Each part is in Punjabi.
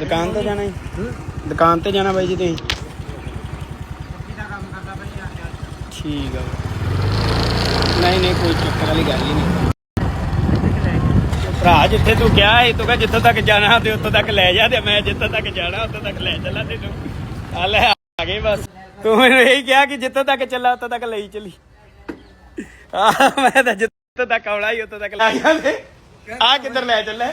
ਦੁਕਾਨ ਤੇ ਜਾਣਾ ਜੀ? ਦੁਕਾਨ ਤੇ ਜਾਣਾ ਬਾਈ ਜੀ ਤੁਸੀਂ? ਠੀਕ ਆ। ਨਹੀਂ ਨਹੀਂ, ਕੋਈ ਚੱਕਰ ਵਾਲੀ ਗੱਲ ਹੀ ਨਹੀਂ। ਭਰਾ, ਜਿੱਥੇ ਤੂੰ ਕਿਹਾ ਸੀ, ਤੂੰ ਕਹ ਜਿੱਥੋਂ ਤੱਕ ਜਾਣਾ ਤੇ ਉੱਥੋਂ ਤੱਕ ਲੈ ਜਾ ਤੇ ਮੈਂ ਜਿੱਥੋਂ ਤੱਕ ਜਾਣਾ, ਉੱਥੋਂ ਤੱਕ ਲੈ ਚੱਲਾਂ ਤੈਨੂੰ। ਆ ਲੈ, ਆ ਗਏ ਬਸ। ਤੂੰ ਮੈਨੂੰ ਇਹ ਕਿਹਾ ਕਿ ਜਿੱਥੋਂ ਤੱਕ ਚੱਲਾ, ਉੱਥੋਂ ਤੱਕ ਲਈ ਚਲੀ। ਆ, ਮੈਂ ਤਾਂ ਜਿੱਥੋਂ ਤੱਕ ਆਉਣਾ ਹੀ ਉੱਥੋਂ ਤੱਕ ਲੈ ਗਿਆ ਆ ਕਿੱਧਰ ਲੈ ਚੱਲੇ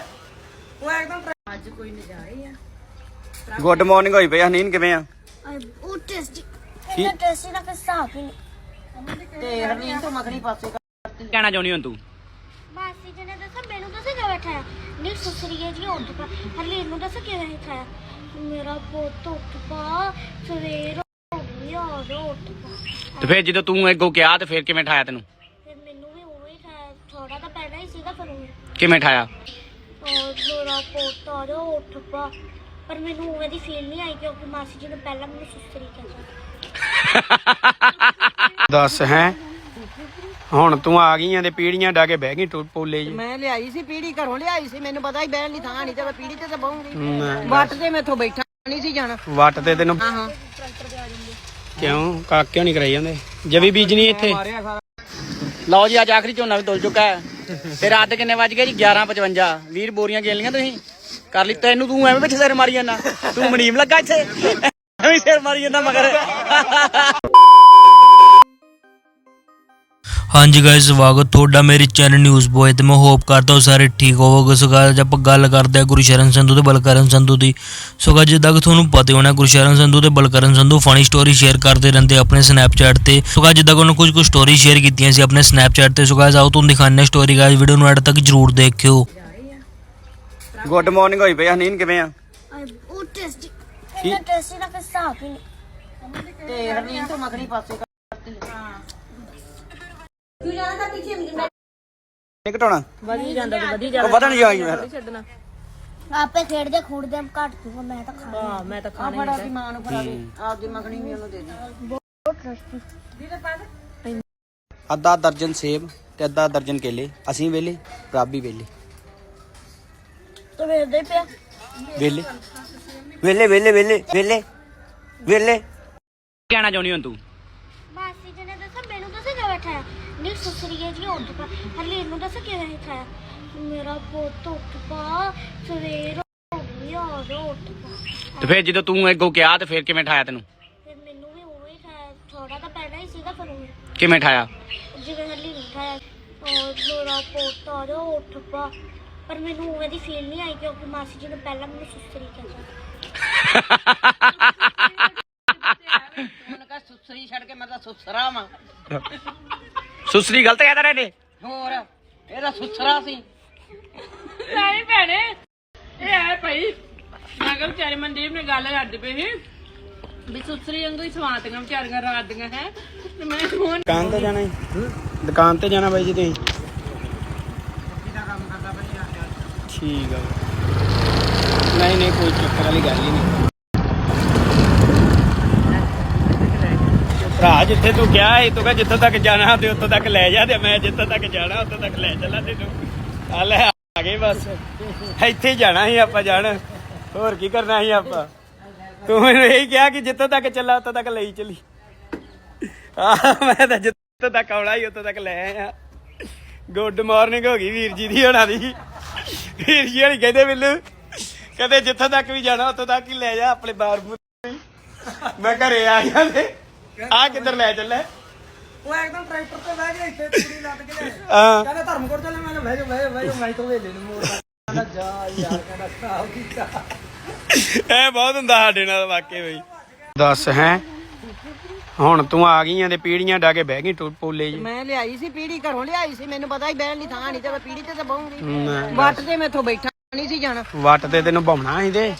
ਗੁੱਡ ਮਾਰਨਿੰਗ ਹੋਈ ਪਈ ਹਨੀਨ ਕਿਵੇਂ ਆ? ਉਹ ਟੈਸਟੀ ਇਹਨਾਂ ਟੈਸਟੀ ਦਾ ਕਿਸਾ ਹੀ ਨਹੀਂ। ਤੇ ਹਰਨੀਨ ਤੋਂ ਮੱਖਣੀ ਪਾਸੇ ਕਹਿਣਾ ਚਾਹੁੰਦੀ ਹੁਣ ਤੂੰ? ਮਾਸੀ ਜੀ ਨੇ ਦੱਸਿਆ ਮੈਨੂੰ ਦੱਸਿਆ ਕਿਵੇਂ ਬੈਠਾ ਨੀ ਸੁਸਰੀਏ ਜੀ ਉੱਠ ਪਾ। ਹਰਲੀ ਨੂੰ ਦੱਸਿਆ ਕਿਵੇਂ ਬੈਠਾ ਮੇਰਾ ਪੁੱਤ ਉੱਠ ਪਾ ਸਵੇਰ ਹੋ ਗਈ ਆ ਜਾ ਉੱਠ ਪਾ। ਤੇ ਫਿਰ ਜਦੋਂ ਤੂੰ ਅੱਗੋਂ ਕਿਹਾ ਤੇ ਫਿਰ ਕਿਵੇਂ ਠਾਇਆ ਤੈਨੂੰ? ਫਿਰ ਮੈਨੂੰ ਵੀ ਉਹ ਹੀ ਠਾਇਆ। ਥੋੜਾ ਤਾਂ ਪਹਿਲਾਂ ਹੀ ਸੀਗਾ ਫਿਰ ਉਹ ਕਿਵੇਂ ਠਾਇਆ? ਔਰ ਮੇਰਾ ਪੁੱਤ ਜਾ ਉੱਠ ਪਾ ਪਰ ਮੈਨੂੰ ਉਵੇਂ ਦੀ ਫੀਲ ਨਹੀਂ ਆਈ ਕਿਉਂਕਿ ਮਾਸੀ ਜੀ ਨੇ ਪਹਿਲਾਂ ਮੈਨੂੰ ਸੁਸਰੀ ਕਿਹਾ ਦੱਸ ਹੈ? ਹੁਣ ਤੂੰ ਆ ਗਈਆਂ ਤੇ ਪੀੜੀਆਂ ਡਾ ਕੇ ਬਹਿ ਗਈ ਟੁ- ਪੋਲੇ ਜੀ। ਮੈਂ ਲਿਆਈ ਸੀ ਪੀੜੀ ਘਰੋਂ ਲਿਆਈ ਸੀ ਮੈਨੂੰ ਪਤਾ ਹੀ ਬਹਿਣ ਲਈ ਥਾਂ ਨਹੀਂ ਤੇ ਮੈਂ ਪੀੜੀ ਤੇ ਤਾਂ ਬਹੂੰਗੀ। ਵੱਟ ਤੇ ਮੈਥੋਂ ਬੈਠਾ ਨਹੀਂ ਸੀ ਜਾਣਾ। ਵੱਟ ਤੇ ਤੈਨੂੰ ਹਾਂ ਹਾਂ। ਕਿਉਂ? ਕਾ ਕਿਉਂ ਨਹੀਂ ਕਰਾਈ ਜਾਂਦੇ। ਜਵੀ ਬੀਜਣੀ ਇੱਥੇ। ਲਓ ਜੀ ਅੱਜ ਆਖਰੀ ਝੋਨਾ ਵੀ ਤੁਲ ਚੁੱਕਾ ਹੈ। ਤੇ ਰਾਤ ਕਿੰਨੇ ਵੱਜ ਗਏ ਜੀ? 11:55 20 ਬੋਰੀਆਂ ਗੇਲੀਆਂ ਤੁਸੀਂ? ਕਰ ਲਈ ਤੈਨੂੰ, ਤੂੰ ਐਵੇਂ ਵਿੱਚ ਸਿਰ ਮਾਰੀ ਜਾਂਦਾ। ਤੂੰ ਮਨੀਮ ਲੱਗਾ ਇੱਥੇ। ਐਵੇਂ ਸਿਰ ਮਾਰੀ ਜਾਂਦਾ ਮਗਰ। ਹਾਂਜੀ ਗਾਇਸ ਸਵਾਗਤ ਤੁਹਾਡਾ ਮੇਰੇ ਚੈਨਲ ਨਿਊਜ਼ ਬੋਏ ਤੇ ਮੈਂ ਹੋਪ ਕਰਦਾ ਹਾਂ ਸਾਰੇ ਠੀਕ ਹੋਵੋਗੇ। ਸੋ guys, ਆਪਾਂ ਗੱਲ ਕਰਦੇ ਹਾਂ ਗੁਰਸ਼ਰਨ ਸੰਧੂ ਤੇ ਬਲਕਰਨ ਸੰਧੂ ਦੀ ਸੋ guys, ਜਿੱਦਾਂ ਕਿ ਤੁਹਾਨੂੰ ਪਤਾ ਹੋਣਾ ਗੁਰਸ਼ਰਨ ਸੰਧੂ ਤੇ Balkaran Sandhu funny story share ਕਰਦੇ ਰਹਿੰਦੇ ਆਪਣੇ ਸਨੈਪਚੈਟ ਤੇ। ਸੋ guys, ਜਿੱਦਾਂ ਕਿ ਉਹਨਾਂ ਕੁਝ ਕੁ ਸਟੋਰੀ ਸ਼ੇਅਰ ਕੀਤੀਆਂ ਸੀ ਆਪਣੇ ਸਨੈਪਚੈਟ ਤੇ। ਸੋ guys, ਆਓ ਤੁਹਾਨੂੰ ਦਿਖਾਉਂਦੇ ਹਾਂ ਸਟੋਰੀ ਗਾਇਸ ਵੀਡੀਓ ਨੂੰ ਐਡ ਤੱਕ ਜਰੂਰ ਦੇਖਿਓ। ਗੁੱਡ ਮਾਰਨਿੰਗ ਹੋਈ ਪਈ ਹਨੀਨ ਕਿਵੇਂ ਆ? ਉਹ ਟੈਸਟੀ ਇਹਨਾਂ ਟੈਸਟੀ ਦਾ ਕਿਸਾ ਹੀ ਨਹੀਂ। ਤੇ ਹਰਨੀਨ ਤੋਂ ਮੱਖਣੀ ਪਾਸੇ ਨਹੀਂ ਘਟਾਉਣਾ। ਵਧੀ ਜਾਂਦਾ ਤੇ ਵਧੀ ਉਹ ਵਧਣ ਜਾਈ ਮੈਂ। ਛੱਡਣਾ। ਆਪੇ ਖੇਡਦੇ ਖੂਡਦੇ ਘੱਟ ਜੂਗਾ ਮੈਂ ਤਾਂ ਖਾ ਹਾਂ ਮੈਂ ਤਾਂ ਖਾਣਾ ਬੜਾ ਦੀ ਮਾਂ ਨੂੰ ਫੜਾ ਦੇ ਆਪਦੀ ਮੱਖਣੀ ਵੀ ਉਹਨੂੰ ਦੇ ਦੇ। ਬਹੁਤ ਟੈਸਟੀ ਅੱਧਾ ਦਰਜਨ ਸੇਬ ਤੇ ਅੱਧਾ ਦਰਜਨ ਕੇਲੇ। ਅਸੀਂ ਵੇਲੇ ਰਾਬੀ ਵੇਲੇ ਤੇ ਵੇਖਦੇ ਪਿਆ? ਵੇਲੇ ਵੇਲੇ ਵੇਲੇ ਵੇਲੇ ਵੇਲੇ ਵੇਲੇ ਕਹਿਣਾ ਚਾਹੁੰਦੀ ਹੁਣ ਤੂੰ? ਮਾਸੀ ਜੀ ਨੇ ਦੱਸਿਆ ਮੈਨੂੰ ਦੱਸਿਆ ਕਿਵੇਂ ਬੈਠਾ ਨੀ ਸੁਸਰੀਏ ਜੀ ਉੱਠ ਪਾ। ਹਰਲੀ ਨੂੰ ਦੱਸਿਆ ਕਿਵੇਂ ਬੈਠਾ ਮੇਰਾ ਪੁੱਤ ਉੱਠ ਪਾ ਸਵੇਰ ਹੋ ਗਈ ਆ ਜਾ ਉੱਠ ਪਾ। ਤੇ ਫਿਰ ਜਦੋਂ ਤੂੰ ਅੱਗੋਂ ਕਿਹਾ ਤੇ ਫਿਰ ਕਿਵੇਂ ਠਾਇਆ ਤੈਨੂੰ? ਫਿਰ ਮੈਨੂੰ ਵੀ ਉਹ ਹੀ ਠਾਇਆ। ਥੋੜਾ ਤਾਂ ਪਹਿਲਾਂ ਹੀ ਸੀਗਾ ਫਿਰ ਉਹ ਕਿਵੇਂ ਠਾਇਆ? ਜਿਵੇਂ ਹਰਲੀ ਨੂੰ ਠਾਇਆ। ਔਰ ਮੇਰਾ ਪੁੱਤ ਆ ਜਾ ਉੱਠ ਪਾ। ਪਰ ਮੈਨੂੰ ਉਵੇਂ ਦੀ ਫੀਲ ਨਹੀਂ ਆਈ ਕਿਉਂਕਿ ਮਾਸੀ ਜੀ ਨੇ ਪਹਿਲਾਂ ਮੈਨੂੰ ਸੁਸਰੀ ਕਹਾ ਸੁਸਰੀ ਛੱਡ ਕੇ ਮੈਂ ਤਾਂ ਸੁਸਰਾ ਵਾਂ। ਸੁਸਰੀ ਗਲਤ ਕਹਿ ਰਹੇ ਨੇ। ਹੋਰ ਇਹਦਾ ਸੁਸਰਾ ਸੀ। ਨਹੀਂ ਭੈਣੇ ਇਹ ਹੈ ਭਾਈ ਮੈਂ ਕਿਹਾ ਵਿਚਾਰੇ ਮਨਦੀਪ ਨੇ ਗੱਲ ਕਰਦੇ ਪਏ ਸੀ ਵੀ ਸੁਸਰੀ ਵਾਂਗੂ ਹੀ ਸਵਾਤੀਆਂ ਵਿਚਾਰੀਆਂ ਰਾਤ ਦੀਆਂ ਹੈ। ਤੇ ਮੈਂ ਹੁਣ ਦੁਕਾਨ ਤੇ ਜਾਣਾ ਦੁਕਾਨ ਤੇ ਜਾਣਾ ਬਾਈ ਜੀ ਤੁਸੀਂ? ਠੀਕ ਆ। ਨਹੀਂ ਨਹੀਂ ਕੋਈ ਚੱਕਰ ਵਾਲੀ ਗੱਲ ਹੀ ਨਹੀਂ। ਭਰਾ, ਜਿੱਥੇ ਤੂੰ ਕਿਹਾ ਸੀ, ਤੂੰ ਕਹ ਜਿੱਥੋਂ ਤੱਕ ਜਾਣਾ ਤੇ ਉੱਥੋਂ ਤੱਕ ਲੈ ਜਾ ਤੇ ਮੈਂ ਜਿੱਥੋਂ ਤੱਕ ਜਾਣਾ, ਉੱਥੋਂ ਤੱਕ ਲੈ ਚੱਲਾਂ ਤੈਨੂੰ। ਆ ਲੈ, ਆ ਗਏ ਬਸ। ਇੱਥੇ ਹੀ ਜਾਣਾ ਸੀ ਆਪਾਂ ਜਾਣ। ਹੋਰ ਕੀ ਕਰਨਾ ਸੀ ਆਪਾਂ? ਤੂੰ ਮੈਨੂੰ ਇਹ ਕਿਹਾ ਕਿ ਜਿੱਥੋਂ ਤੱਕ ਚੱਲਾ, ਉੱਥੋਂ ਤੱਕ ਲਈ ਚਲੀ। ਆ, ਮੈਂ ਤਾਂ ਜਿੱਥੋਂ ਤੱਕ ਆਉਣਾ ਹੀ ਉੱਥੋਂ ਤੱਕ ਲੈ ਆਇਆ। ਗੁੱਡ ਮਾਰਨਿੰਗ ਹੋ ਗਈ ਵੀਰ ਜੀ ਦੀ, ਹੋਣਾ ਦੀ। ਵੀਰ ਜੀ ਹਣੀ ਕਹਿੰਦੇ ਮੈਨੂੰ, ਕਹਿੰਦੇ ਜਿੱਥੋਂ ਤੱਕ ਵੀ ਜਾਣਾ, ਉੱਥੋਂ ਤੱਕ ਹੀ ਲੈ ਜਾ, ਆਪਣੇ ਬਾਰ ਬੂਰ ਮੈਂ ਘਰੇ ਆ ਗਿਆ ਤੇ ਆ ਕਿੱਧਰ ਲੈ ਚੱਲੇ? ਉਹ ਇੱਕਦਮ ਟਰੈਕਟਰ ਤੇ ਬਹਿ ਗਿਆ ਇੱਥੇ ਕੁੜੀ ਲੱਦ ਕੇ ਲਿਆਇਆ। ਆ ਕਹਿੰਦਾ ਧਰਮਕੋਟ ਚੱਲੇ ਮੈਂ ਕਿਹਾ ਬਹਿ ਜਾ ਬਹਿ ਜਾ ਬਹਿ ਜਾ ਮੈਂ ਤੋਂ ਵੇਲੇ ਨੂੰ ਮੋੜ ਕਹਿੰਦਾ ਜਾ ਯਾਰ ਕਹਿੰਦਾ ਖਰਾਬ ਕੀਤਾ। ਇਹ ਬਹੁਤ ਹੁੰਦਾ ਸਾਡੇ ਨਾਲ ਵਾਕਈ ਬਈ। ਦੱਸ ਹੈ ਹੁਣ ਤੂੰ ਆ ਗਈਆਂ ਤੇ ਪੀੜੀਆਂ ਡਾ ਕੇ ਬਹਿ ਗਈ ਟੁ- ਪੋਲੇ ਜੀ ਮੈਂ ਲਿਆਈ ਸੀ ਪੀੜੀ ਘਰੋਂ ਲਿਆਈ ਸੀ ਮੈਨੂੰ ਪਤਾ ਹੀ ਬਹਿਣ ਲਈ ਥਾਂ ਨਹੀਂ ਤੇ ਮੈਂ ਪੀੜੀ ਤੇ ਤਾਂ ਬਹੂੰਗੀ। ਵੱਟ ਤੇ ਮੈਥੋਂ ਬੈਠਾ ਨਹੀਂ ਸੀ ਜਾਣਾ। ਵੱਟ ਤੇ ਤੈਨੂੰ ਭਾਉਣਾ ਸੀ ਤੇ।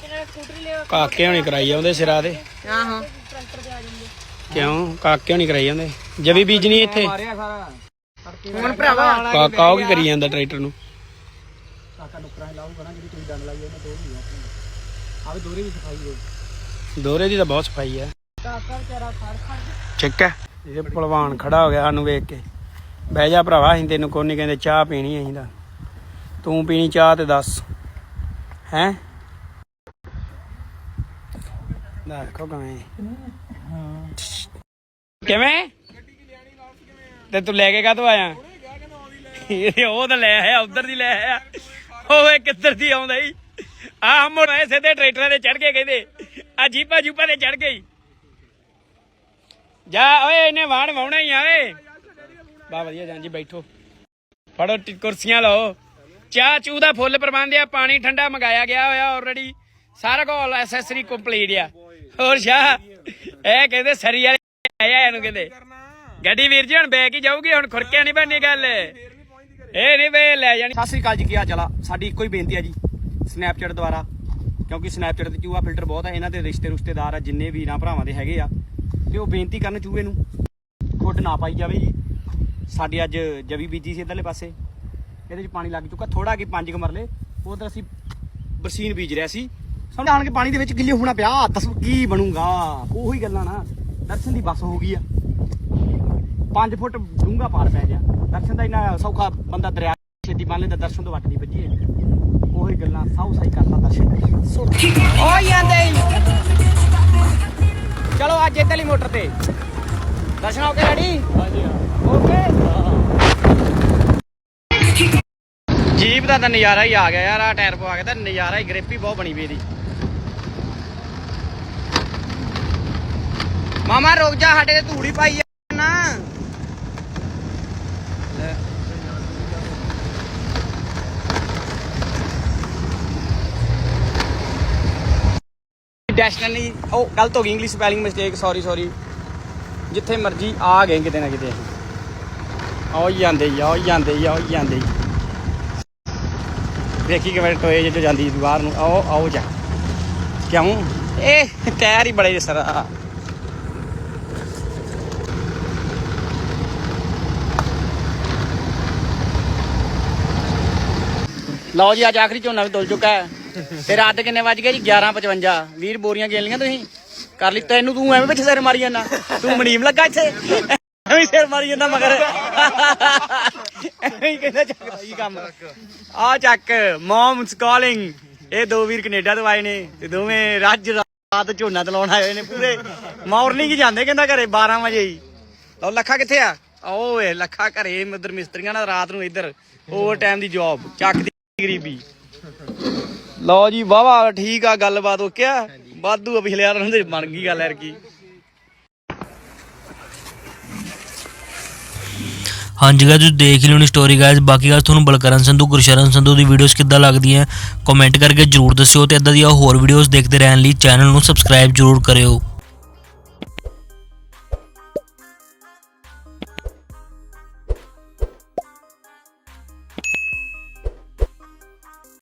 ਕਾਕੇ ਹੋਣੀ ਕਰਾਈ ਆਉਂਦੇ ਸਿਰਾ ਦੇ ਹਾਂ ਹਾਂ ਕਿਉਂ? ਕਾਕੇ ਹੋਣੀ ਕਰਾਈ ਜਾਂਦੇ। ਜਵੀ ਬੀਜਣੀ ਇੱਥੇ। ਮਾਰਿਆ ਸਾਰਾ ਹੁਣ ਭਰਾਵਾ। ਕਾਕਾ ਉਹ ਕੀ ਕਰੀ ਜਾਂਦਾ ਟਰੈਕਟਰ ਨੂੰ? ਕਾਕਾ ਨੁਕਰਾਂ ਲਾਊਗਾ ਨਾ ਜਿਹੜੀ ਤੁਸੀਂ ਡੰਡ ਲਾਈ ਉਹਨੇ ਦੋ ਨਹੀਂ ਆਵੇ ਦੋਰੇ ਵੀ ਸਫ਼ਾਈ ਹੋਈ ਦੋਰੇ ਦੀ ਤਾਂ ਬਹੁਤ ਸਫ਼ਾਈ ਹੈ। ਠੀਕ ਹੈ। ਇਹ ਭਲਵਾਨ ਖੜਾ ਹੋ ਗਿਆ ਸਾਨੂੰ ਵੇਖ ਕੇ। ਬਹਿ ਜਾ ਭਰਾਵਾ ਅਸੀਂ ਤੈਨੂੰ ਕੋਈ ਨਹੀਂ ਕਹਿੰਦੇ ਚਾਹ ਪੀਣੀ ਅਸੀਂ ਤਾਂ। ਤੂੰ ਪੀਣੀ ਚਾਹ ਤੇ ਦੱਸ। ਹੈ? ਦੇਖੋ ਕਿਵੇਂ ਕਿਵੇਂ? ਤੇ ਤੂੰ ਲੈ ਕੇ ਕਾਹਤੋਂ ਆਇਆ? ਇਹ ਉਹ ਤਾਂ ਲੈ ਆਇਆ, ਉਧਰ ਦੀ ਲੈ ਆਇਆ। ਓਏ, ਕਿੱਧਰ ਦੀ ਆਉਂਦਾ ਈ? ਆ ਮੁੜ ਆਏ ਸਿੱਧੇ ਟਰੈਕਟਰਾਂ ਤੇ ਚੜ ਕੇ ਕਹਿੰਦੇ, ਆ ਜੀਪਾ ਜੂਪਾ ਤੇ ਚੜ ਗਈ ਜਾ ਓਏ, ਇਹਨੇ ਵਾਣ ਵਾਉਣਾ ਹੀ ਆ, ਓਏ। ਬਾ ਵਧੀਆ ਜਾਂ ਜੀ, ਬੈਠੋ। ਫੜੋ ਕੁਰਸੀਆਂ ਲਓ। ਚਾਹ ਚੂ ਦਾ ਫੁੱਲ ਪ੍ਰਬੰਧ ਆ, ਪਾਣੀ ਠੰਡਾ ਮੰਗਾਇਆ ਗਿਆ ਹੋਇਆ ਆਲਰੇਡੀ ਸਾਰਾ ਕੁਝ ਐਸੈਸਰੀ ਕੰਪਲੀਟ ਆ। ਹੋਰ ਸ਼ਾਹ ਇਹ ਕਹਿੰਦੇ ਸਰੀ ਵਾਲੇ ਆਏ ਆ ਇਹਨੂੰ ਕਹਿੰਦੇ। ਗੱਡੀ ਵੀਰ ਜੀ ਹੁਣ ਬੈਕ ਹੀ ਜਾਊਗੀ ਹੁਣ ਖੁਰਕਿਆ ਨਹੀਂ ਬਣਨੀ ਗੱਲ। ਇਹ ਨਹੀਂ ਵੇ ਲੈ ਜਾਣੀ। ਸਤਿ ਸ੍ਰੀ ਅਕਾਲ ਜੀ ਕੀ ਹਾਲ ਚਾਲ ਸਾਡੀ ਇੱਕੋ ਹੀ ਬੇਨਤੀ ਆ ਜੀ ਸਨੈਪਚੈਟ ਦੁਆਰਾ। ਕਿਉਂਕਿ ਸਨੈਪਚੈਟ ਤੇ ਚੂਹਾ ਫਿਲਟਰ ਬਹੁਤ ਆ ਇਹਨਾਂ ਦੇ ਰਿਸ਼ਤੇ ਰੁਸ਼ਤੇਦਾਰ ਆ ਜਿੰਨੇ ਵੀਰਾਂ ਭਰਾਵਾਂ ਦੇ ਹੈਗੇ ਆ। ਤੇ ਉਹ ਬੇਨਤੀ ਕਰਨ ਚੂਹੇ ਨੂੰ ਖੁੱਡ ਨਾ ਪਾਈ ਜਾਵੇ ਜੀ। ਸਾਡੀ ਅੱਜ ਜਵੀ ਬੀਜੀ ਸੀ ਇਧਰਲੇ ਪਾਸੇ ਇਹਦੇ ਚ ਪਾਣੀ ਲੱਗ ਚੁੱਕਾ ਥੋੜਾ ਕਿ 5 ਮਰਲੇ ਉਧਰ ਅਸੀਂ ਬਰਸੀਨ ਬੀਜ ਰਿਆ ਸੀ। ਸਾਨੂੰ ਆਣ ਕੇ ਪਾਣੀ ਦੇ ਵਿੱਚ ਗਿੱਲੇ ਹੋਣਾ ਪਿਆ ਦੱਸੋ ਕੀ ਬਣੂਗਾ? ਉਹੀ ਗੱਲਾਂ ਨਾ ਦਰਸ਼ਨ ਦੀ ਬੱਸ ਹੋ ਗਈ ਆ। 5 ਫੁੱਟ ਡੂੰਘਾ ਪਾਰ ਪੈ ਗਿਆ। ਦਰਸ਼ਨ ਦਾ ਇੰਨਾ ਸੌਖਾ ਬੰਦਾ ਦਰਿਆ ਛੇਤੀ ਬੰਨ ਲੈਂਦਾ ਦਰਸ਼ਨ ਤੋਂ ਵੱਟ ਨਹੀਂ ਵੱਜੀ ਉਹੀ ਗੱਲਾਂ ਸੌ ਸਹੀ ਕਰਤਾ ਦਰਸ਼ਨ ਓ ਜਾਂਦੇ। ਚਲੋ ਅੱਜ ਇੱਧਰਲੀ ਮੋਟਰ ਤੇ। ਦਰਸ਼ਨ ਹੋ ਕੇ ਰੈਡੀ ਓਕੇ ਜੀਪ ਦਾ ਤਾਂ ਨਜ਼ਾਰਾ ਹੀ ਆ ਗਿਆ ਯਾਰ ਆ ਟਾਇਰ ਪਵਾ ਕੇ ਤਾਂ ਨਜ਼ਾਰਾ ਹੀ ਗ੍ਰਿਪ ਹੀ ਬਹੁਤ ਬਣੀ ਵੀ ਇਹਦੀ। ਮਾਮਾ ਰੁਕ ਜਾ ਸਾਡੇ ਤੇ ਧੂੜੀ ਪਾਈ ਆ ਨਾ। ਡੈਸਟਨੀ ਉਹ ਗਲਤ ਹੋ ਗਈ English spelling mistake sorry sorry ਜਿੱਥੇ ਮਰਜ਼ੀ ਆ ਗਏ ਕਿਤੇ ਨਾ ਕਿਤੇ। ਆਓ ਜਾਂਦੇ ਹੀ ਆਓ ਜਾਂਦੇ ਹੀ ਆਓ ਜਾਂਦੇ ਹੀ ਵੇਖੀ ਕਿਵੇਂ ਟੋਏ ਜੇ ਜਾਂਦੀ ਬਾਹਰ ਨੂੰ। ਆਓ ਆਓ ਜਾ। ਕਿਉਂ? ਇਹ ਟਾਇਰ ਹੀ ਬੜੇ ਸਰ। ਲਓ ਜੀ, ਅੱਜ ਆਖਰੀ ਝੋਨਾ ਵੀ ਤੁਲ ਚੁੱਕਾ ਹੈ। ਤੇ ਰਾਤ ਕਿੰਨੇ ਵੱਜ ਗਏ ਜੀ? 11:55 20 ਬੋਰੀਆਂ ਗੇਲ ਲੀਆਂ ਤੁਸੀਂ? ਕਰ ਲਈ ਤੈਨੂੰ, ਤੂੰ ਐਵੇਂ ਵਿੱਚ ਸਿਰ ਮਾਰੀ ਜਾਂਦਾ। ਤੂੰ ਮਨੀਮ ਲੱਗਾ ਇੱਥੇ। ਐਵੇਂ ਸਿਰ ਮਾਰੀ ਜਾਂਦਾ ਮਗਰ। ਐਵੇਂ ਕਹਿੰਦਾ ਚੱਕ ਭਾਈ ਕੰਮ। ਆ ਚੱਕ ਮੌਮਸ ਕਾਲਿੰਗ ਇਹ ਦੋ ਵੀਰ ਕੈਨੇਡਾ ਤੋਂ ਆਏ ਨੇ ਤੇ ਦੋਵੇਂ ਰੱਜ ਰਾਤ ਝੋਨਾ ਤਲਾਉਣ ਆਏ ਨੇ ਪੂਰੇ। ਮਾਰਨਿੰਗ ਹੀ ਜਾਂਦੇ ਕਹਿੰਦਾ ਘਰੇ 12 ਵਜੇ ਹੀ। ਲਓ, ਲੱਖਾ ਕਿੱਥੇ ਆ? ਓਏ, ਲੱਖਾ ਘਰੇ ਉਧਰ ਮਿਸਤਰੀਆਂ ਨਾਲ ਰਾਤ ਨੂੰ ਇੱਧਰ। ਓਵਰ ਟਾਈਮ ਦੀ ਜੌਬ ਚੱਕ ਗਰੀਬੀ। ਲਓ ਜੀ ਵਾਵਾ ਠੀਕ ਆ, ਗੱਲਬਾਤ ਓਕੇ ਆ ਵਾਧੂ ਪਿਛਲੇ ਵਾਰ ਦੇ ਬਣ ਗਈ ਗੱਲ ਯਾਰ ਕੀ ਹਾਂਜੀ ਗਾਇਸ ਤੁਸੀਂ ਦੇਖ ਲਿਓ ਲਿਓਣੀ ਸਟੋਰੀ ਗਾਇਸ ਬਾਕੀ ਗੱਲ ਤੁਹਾਨੂੰ ਬਲਕਰਨ ਸੰਧੂ, ਗੁਰਸ਼ਰਨ ਸੰਧੂ ਦੀ ਵੀਡੀਓਜ਼ ਕਿੱਦਾਂ ਲੱਗਦੀਆਂ ਕਮੈਂਟ ਕਰਕੇ ਜਰੂਰ ਦੱਸਿਓ ਤੇ ਇਦਾਂ ਦੀਆਂ ਹੋਰ ਵੀਡੀਓਜ਼ ਦੇਖਦੇ ਰਹਿਣ ਲਈ ਚੈਨਲ ਨੂੰ ਸਬਸਕ੍ਰਾਈਬ ਜਰੂਰ ਕਰਿਓ।